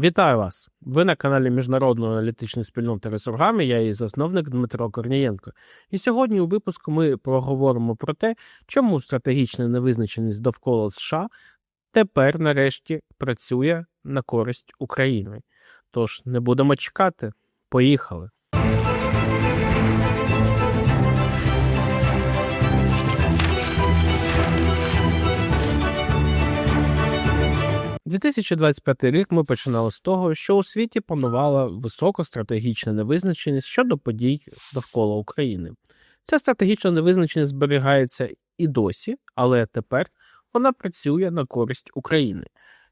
Вітаю вас! Ви на каналі Міжнародної аналітичної спільноти Ресургами. Я її засновник Дмитро Корнієнко. І сьогодні у випуску ми проговоримо про те, чому стратегічна невизначеність довкола США тепер нарешті працює на користь України. Тож не будемо чекати. Поїхали! 2025 рік ми починали з того, що у світі панувала високостратегічна невизначеність щодо подій довкола України. Ця стратегічна невизначеність зберігається і досі, але тепер вона працює на користь України.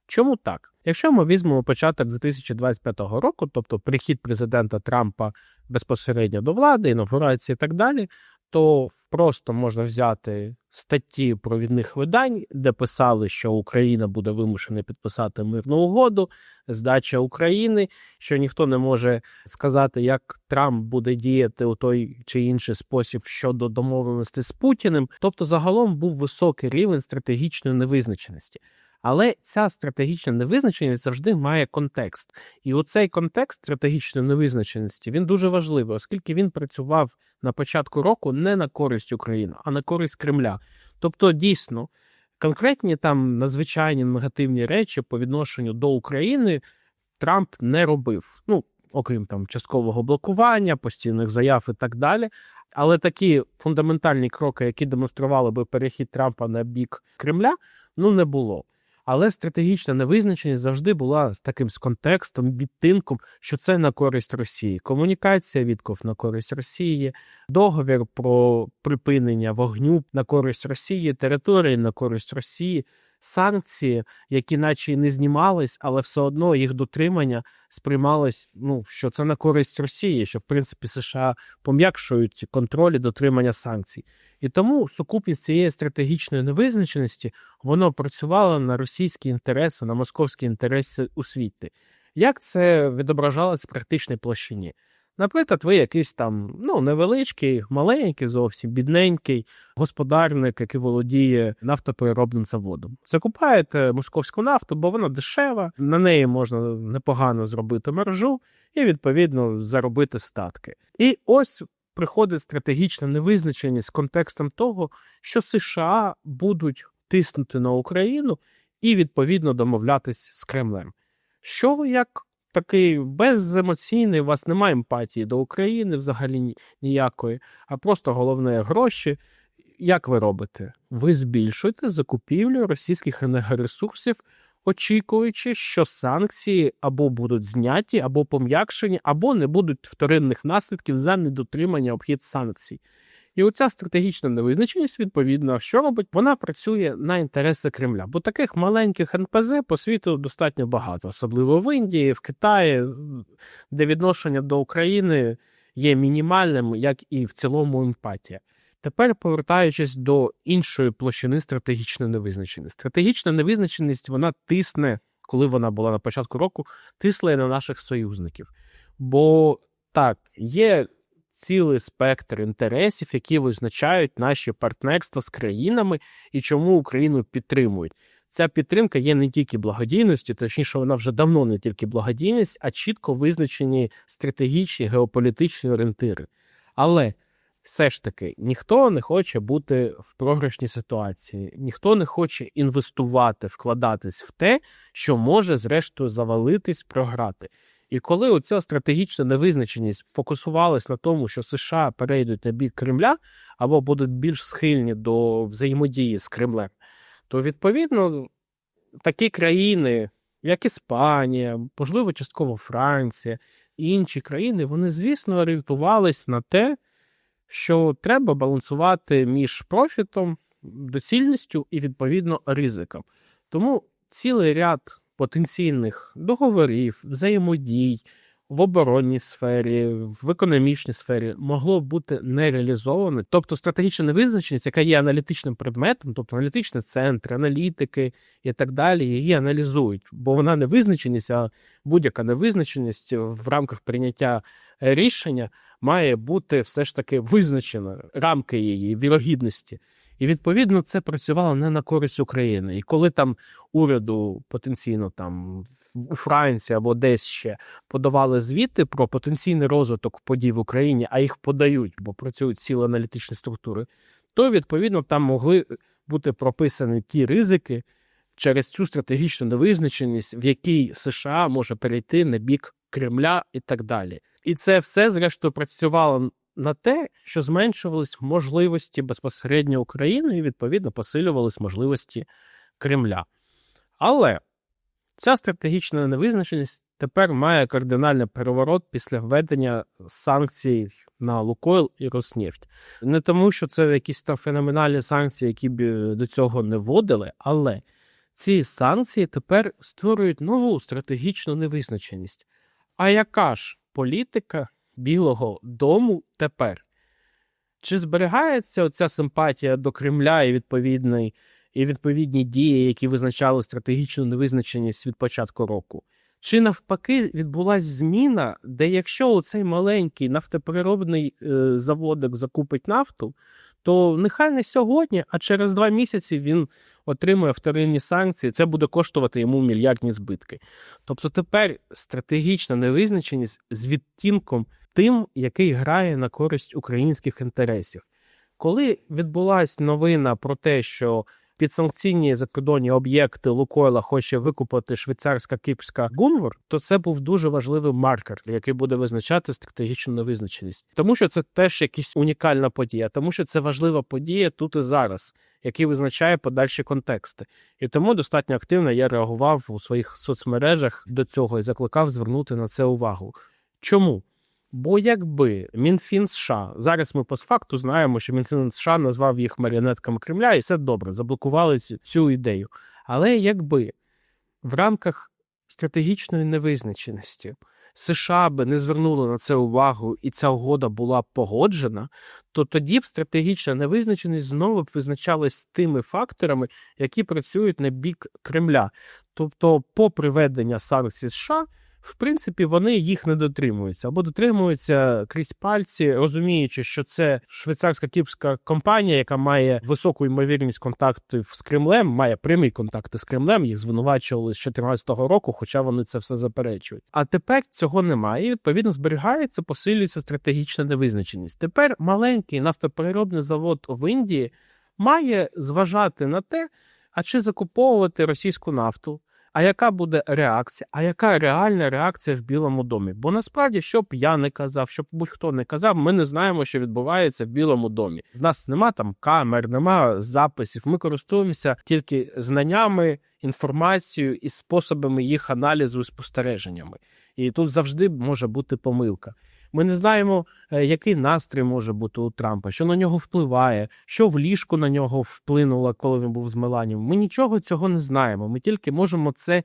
Чому так? Якщо ми візьмемо початок 2025 року, тобто прихід президента Трампа безпосередньо до влади, інаугурації і так далі, то просто можна взяти статті провідних видань, де писали, що Україна буде вимушена підписати мирну угоду, здача України, що ніхто не може сказати, як Трамп буде діяти у той чи інший спосіб щодо домовленості з Путіним. Тобто, загалом був високий рівень стратегічної невизначеності. Але ця стратегічна невизначеність завжди має контекст. І оцей контекст стратегічної невизначеності він дуже важливий, оскільки він працював на початку року не на користь України, а на користь Кремля. Тобто, дійсно, конкретні там надзвичайні негативні речі по відношенню до України Трамп не робив. Ну, окрім там часткового блокування, постійних заяв і так далі. Але такі фундаментальні кроки, які демонстрували би перехід Трампа на бік Кремля, ну не було. Але стратегічна невизначеність завжди була з таким з контекстом, відтинком, що це на користь Росії. Комунікація відков на користь Росії, договір про припинення вогню на користь Росії, території на користь Росії санкції, які наче не знімались, але все одно їх дотримання сприймалось, ну що це на користь Росії, що в принципі США пом'якшують контроль і дотримання санкцій. І тому сукупність цієї стратегічної невизначеності воно працювало на російські інтереси, на московські інтереси у світі. Як це відображалось в практичній площині? Наприклад, ви якийсь там ну, невеличкий, маленький, зовсім бідненький господарник, який володіє нафтопереробним заводом. Закупаєте московську нафту, бо вона дешева, на неї можна непогано зробити мережу і, відповідно, заробити статки. І ось приходить стратегічна невизначеність з контекстом того, що США будуть тиснути на Україну і, відповідно, домовлятись з Кремлем. Що як такий беземоційний, у вас немає емпатії до України взагалі ніякої, а просто головне гроші. Як ви робите? Ви збільшуєте закупівлю російських енергоресурсів, очікуючи, що санкції або будуть зняті, або пом'якшені, або не будуть вторинних наслідків за недотримання обхід санкцій. І оця стратегічна невизначеність, відповідно, що робить, вона працює на інтереси Кремля. Бо таких маленьких НПЗ по світу достатньо багато, особливо в Індії, в Китаї, де відношення до України є мінімальним, як і в цілому емпатія. Тепер повертаючись до іншої площини стратегічної невизначеності. Стратегічна невизначеність вона тисне, коли вона була на початку року, тисла на наших союзників. Бо так, є цілий спектр інтересів, які визначають наші партнерства з країнами і чому Україну підтримують. Ця підтримка є не тільки благодійністю, точніше, вона вже давно не тільки благодійність, а чітко визначені стратегічні геополітичні орієнтири. Але все ж таки ніхто не хоче бути в програшній ситуації, ніхто не хоче інвестувати, вкладатись в те, що може зрештою завалитись, програти. І коли оця стратегічна невизначеність фокусувалась на тому, що США перейдуть на бік Кремля або будуть більш схильні до взаємодії з Кремлем, то відповідно такі країни, як Іспанія, можливо, частково Франція і інші країни, вони, звісно, орієнтувались на те, що треба балансувати між профітом, доцільністю і відповідно ризиком. Тому цілий ряд потенційних договорів, взаємодій в оборонній сфері, в економічній сфері могло бути не реалізоване. Тобто стратегічна невизначеність, яка є аналітичним предметом, тобто аналітичний центр, аналітики і так далі, її аналізують, бо вона не визначеність, а будь-яка невизначеність в рамках прийняття рішення має бути все ж таки визначена рамки її вірогідності. І відповідно це працювало не на користь України. І коли там уряду потенційно там у Франції або десь ще подавали звіти про потенційний розвиток подій в Україні, а їх подають, бо працюють цілі аналітичні структури, то відповідно там могли бути прописані ті ризики через цю стратегічну невизначеність, в якій США може перейти на бік Кремля і так далі. І це все, зрештою, працювало на те, що зменшувались можливості безпосередньо України і відповідно посилювались можливості Кремля. Але ця стратегічна невизначеність тепер має кардинальний переворот після введення санкцій на Лукойл і Роснефть. Не тому, що це якісь там феноменальні санкції, які б е, до цього не вводили, але ці санкції тепер створюють нову стратегічну невизначеність. А яка ж політика Білого Дому тепер? Чи зберігається оця симпатія до Кремля і відповідний, і відповідні дії, які визначали стратегічну невизначеність від початку року? Чи навпаки відбулася зміна, де якщо цей маленький нафтопереробний е, заводик закупить нафту, то нехай не сьогодні, а через два місяці він отримує вторинні санкції, це буде коштувати йому мільярдні збитки. Тобто тепер стратегічна невизначеність з відтінком тим, який грає на користь українських інтересів. Коли відбулася новина про те, що підсанкційні закордонні об'єкти Лукойла хоче викупити швейцарська кіпрська Гунвор, то це був дуже важливий маркер, який буде визначати стратегічну невизначеність, тому що це теж якась унікальна подія, тому що це важлива подія тут і зараз, який визначає подальші контексти. І тому достатньо активно я реагував у своїх соцмережах до цього і закликав звернути на це увагу. Чому? Бо якби Мінфін США зараз ми постфакту знаємо, що Мінфін США назвав їх маріонетками Кремля, і все добре, заблокували цю ідею. Але якби в рамках стратегічної невизначеності США би не звернули на це увагу, і ця угода була погоджена, то тоді б стратегічна невизначеність знову б визначалась тими факторами, які працюють на бік Кремля. Тобто, по приведення санкцій США в принципі, вони їх не дотримуються або дотримуються крізь пальці, розуміючи, що це швейцарська кіпська компанія, яка має високу ймовірність контактів з Кремлем, має прямі контакти з Кремлем. Їх звинувачували з 2014 року, хоча вони це все заперечують. А тепер цього немає. і, Відповідно, зберігається, посилюється стратегічна невизначеність. Тепер маленький нафтопереробний завод в Індії має зважати на те, а чи закуповувати російську нафту а яка буде реакція? А яка реальна реакція в Білому домі? Бо насправді, що б я не казав, щоб будь-хто не казав, ми не знаємо, що відбувається в Білому домі. В нас нема там камер, нема записів. Ми користуємося тільки знаннями, інформацією і способами їх аналізу і спостереженнями. І тут завжди може бути помилка. Ми не знаємо, е, який настрій може бути у Трампа, що на нього впливає, що в ліжку на нього вплинуло, коли він був з Меланів. Ми нічого цього не знаємо. Ми тільки можемо це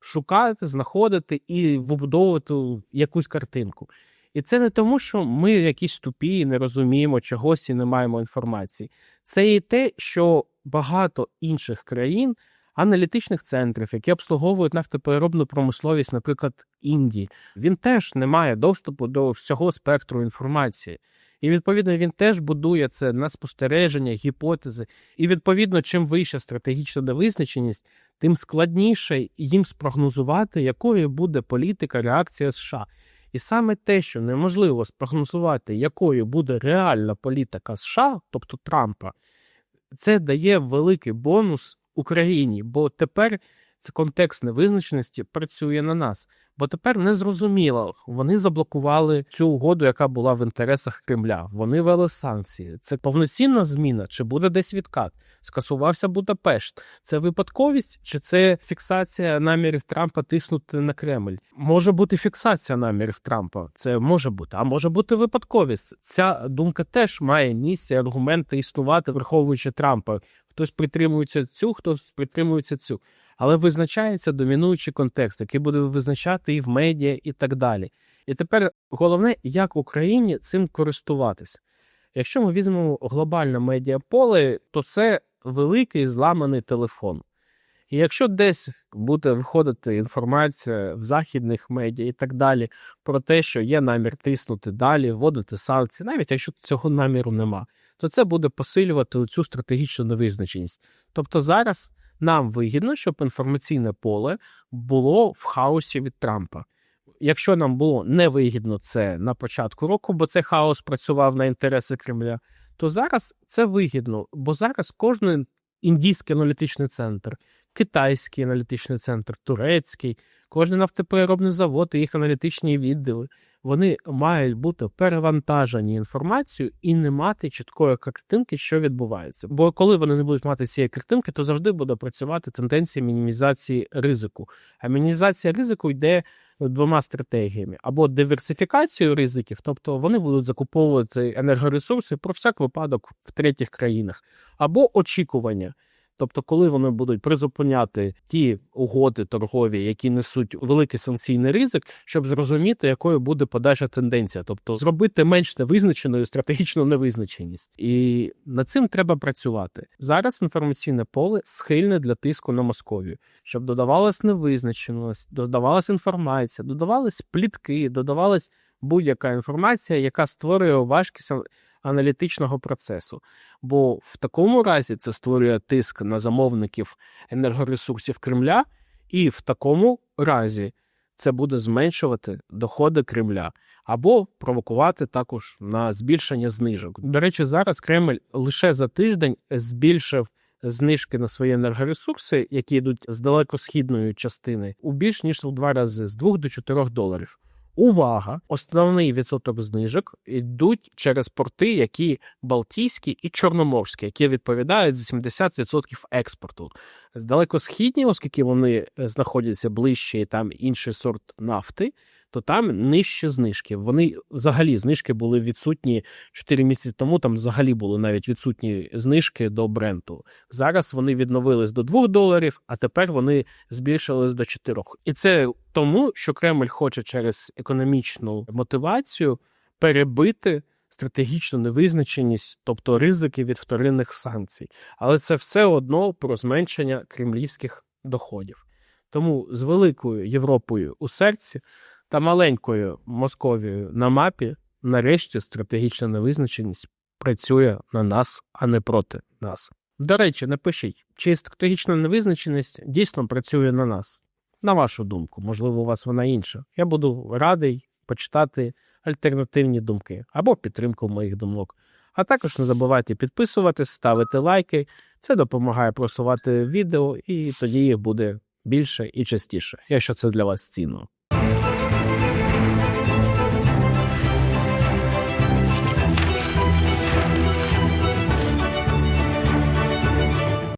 шукати, знаходити і вибудовувати якусь картинку. І це не тому, що ми якісь тупі, і не розуміємо чогось і не маємо інформації. Це і те, що багато інших країн аналітичних центрів, які обслуговують нафтопереробну промисловість, наприклад, Індії, він теж не має доступу до всього спектру інформації. І відповідно він теж будує це на спостереження, гіпотези. І відповідно, чим вища стратегічна невизначеність, тим складніше їм спрогнозувати, якою буде політика, реакція США. І саме те, що неможливо спрогнозувати, якою буде реальна політика США, тобто Трампа, це дає великий бонус Україні, бо тепер це контекст невизначеності працює на нас. Бо тепер не зрозуміло, вони заблокували цю угоду, яка була в інтересах Кремля. Вони вели санкції. Це повноцінна зміна, чи буде десь відкат? Скасувався Будапешт. Це випадковість, чи це фіксація намірів Трампа тиснути на Кремль? Може бути фіксація намірів Трампа. Це може бути, а може бути випадковість. Ця думка теж має місце, аргументи існувати, враховуючи Трампа. Хтось притримується цю, хтось притримується цю але визначається домінуючий контекст, який буде визначати і в медіа, і так далі. І тепер головне, як Україні цим користуватись. Якщо ми візьмемо глобальне медіаполе, то це великий зламаний телефон. І якщо десь буде виходити інформація в західних медіа і так далі про те, що є намір тиснути далі, вводити санкції, навіть якщо цього наміру нема, то це буде посилювати цю стратегічну невизначеність. Тобто зараз Нам вигідно, щоб інформаційне поле було в хаосі від Трампа. Якщо нам було невигідно це на початку року, бо цей хаос працював на інтереси Кремля, то зараз це вигідно, бо зараз кожен індійський аналітичний центр, китайський аналітичний центр, турецький, кожен нафтопереробний завод і їх аналітичні відділи, вони мають бути перевантажені інформацією і не мати чіткої картинки, що відбувається. Бо коли вони не будуть мати цієї картинки, то завжди буде працювати тенденція мінімізації ризику. А мінімізація ризику йде двома стратегіями: або диверсифікацію ризиків, тобто вони будуть закуповувати енергоресурси про всяк випадок в третіх країнах, або очікування. Тобто, коли вони будуть призупиняти ті угоди торгові, які несуть великий санкційний ризик, щоб зрозуміти, якою буде подальша тенденція, тобто зробити менш невизначеною стратегічну невизначеність, і над цим треба працювати. Зараз. Інформаційне поле схильне для тиску на Московію, щоб додавалась невизначеність, додавалась інформація, додавались плітки, додавалась будь-яка інформація, яка створює важкість аналітичного процесу. Бо в такому разі це створює тиск на замовників енергоресурсів Кремля, і в такому разі це буде зменшувати доходи Кремля або провокувати також на збільшення знижок. До речі, зараз Кремль лише за тиждень збільшив. Знижки на свої енергоресурси, які йдуть з далекосхідної частини, у більш ніж у два рази з 2 до 4 доларів. Увага! Основний відсоток знижок йдуть через порти, які Балтійські і Чорноморські, які відповідають за 70% експорту. З далекосхідні, оскільки вони е, знаходяться ближче там інший сорт нафти, то там нижчі знижки. Вони взагалі знижки були відсутні 4 місяці тому. Там взагалі були навіть відсутні знижки до бренду. Зараз вони відновились до 2 доларів, а тепер вони збільшились до 4. І це тому, що Кремль хоче через економічну мотивацію перебити. Стратегічну невизначеність, тобто ризики від вторинних санкцій, але це все одно про зменшення кремлівських доходів. Тому з великою Європою у серці та маленькою Московією на мапі, нарешті, стратегічна невизначеність працює на нас, а не проти нас. До речі, напишіть, чи стратегічна невизначеність дійсно працює на нас. На вашу думку, можливо, у вас вона інша. Я буду радий почитати альтернативні думки або підтримку моїх думок. А також не забувайте підписуватись, ставити лайки. Це допомагає просувати відео, і тоді їх буде більше і частіше, якщо це для вас цінно.